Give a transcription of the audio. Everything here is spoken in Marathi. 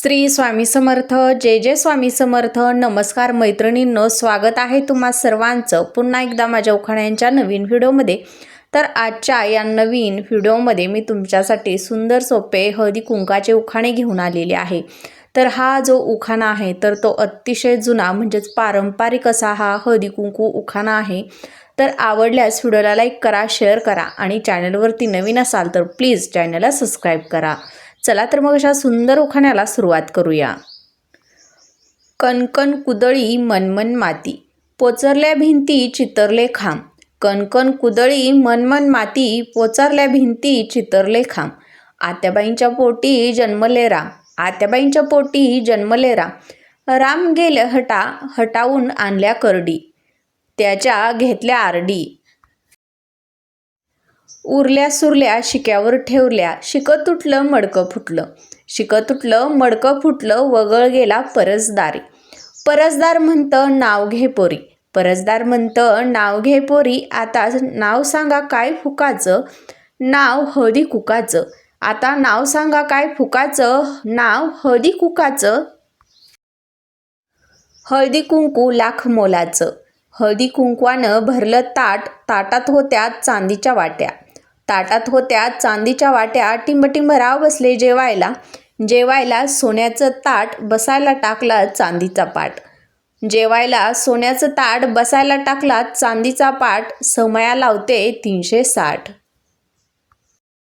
श्री स्वामी समर्थ जय जय स्वामी समर्थ नमस्कार मैत्रिणींनो स्वागत आहे तुम्हा सर्वांचं पुन्हा एकदा माझ्या उखाण्यांच्या नवीन व्हिडिओमध्ये. तर आजच्या या नवीन व्हिडिओमध्ये मी तुमच्यासाठी सुंदर सोपे हळदी कुंकाचे उखाणे घेऊन आलेले आहे. तर हा जो उखाणा आहे तर तो अतिशय जुना म्हणजेच पारंपरिक असा हा हळदी कुंकू उखाणा आहे. तर आवडल्यास व्हिडिओला लाईक करा शेअर करा आणि चॅनलवरती नवीन असाल तर प्लीज चॅनलला सबस्क्राईब करा. चला तर मग अशा सुंदर उखाण्याला सुरुवात करूया. कणकण कुदळी मनमन माती. पोचरल्या भिंती चितरले खांब. कणकण कुदळी मनमन माती पोचरल्या भिंती चितरले खांब. आत्याबाईंच्या पोटी जन्मले राम. आत्याबाईंच्या पोटी जन्मले राम. राम गेले हटा हटावून आणल्या करडी. त्याच्या घेतल्या आरडी. उरल्या सुरल्या शिक्यावर ठेवल्या. शिकं तुटलं मडकं फुटलं. शिकं तुटलं मडकं फुटलं वगळ गेला परसदारी. परसदार म्हणतं नाव घे पोरी. परसदार म्हणतं नाव घे पोरी. आता नाव सांगा काय फुकाचं? नाव हळदी कुकाचं. आता नाव सांगा काय फुकाचं? नाव हळदी कुकाचं. हळदी कुंकू लाख मोलाचं. हळदी कुंकवानं भरलं ताट. ताटात होत्या चांदीच्या वाट्या. ताटात होत्या चांदीच्या वाट्या टिंबटिंब राव बसले जेवायला. जेवायला सोन्याचं ताट बसायला टाकला चांदीचा पाट. जेवायला सोन्याचं ताट बसायला टाकला चांदीचा पाट. समया लावते तीनशे साठ.